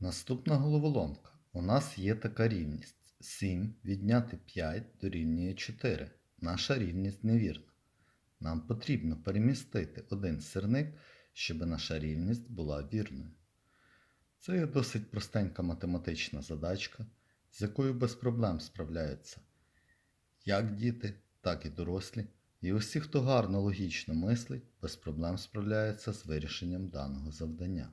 Наступна головоломка. У нас є така рівність. 7 відняти 5 дорівнює 4. Наша рівність невірна. Нам потрібно перемістити один сирник, щоб наша рівність була вірною. Це є досить простенька математична задачка, з якою без проблем справляються як діти, так і дорослі. І усі, хто гарно логічно мислить, без проблем справляються з вирішенням даного завдання.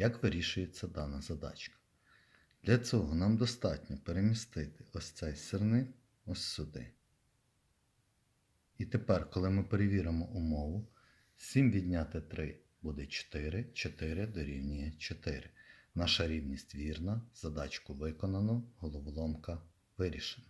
Як вирішується дана задачка? Для цього нам достатньо перемістити ось цей сирник ось сюди. І тепер, коли ми перевіримо умову, 7 відняти 3 буде 4, 4 дорівнює 4. Наша рівність вірна, задачку виконано, головоломка вирішена.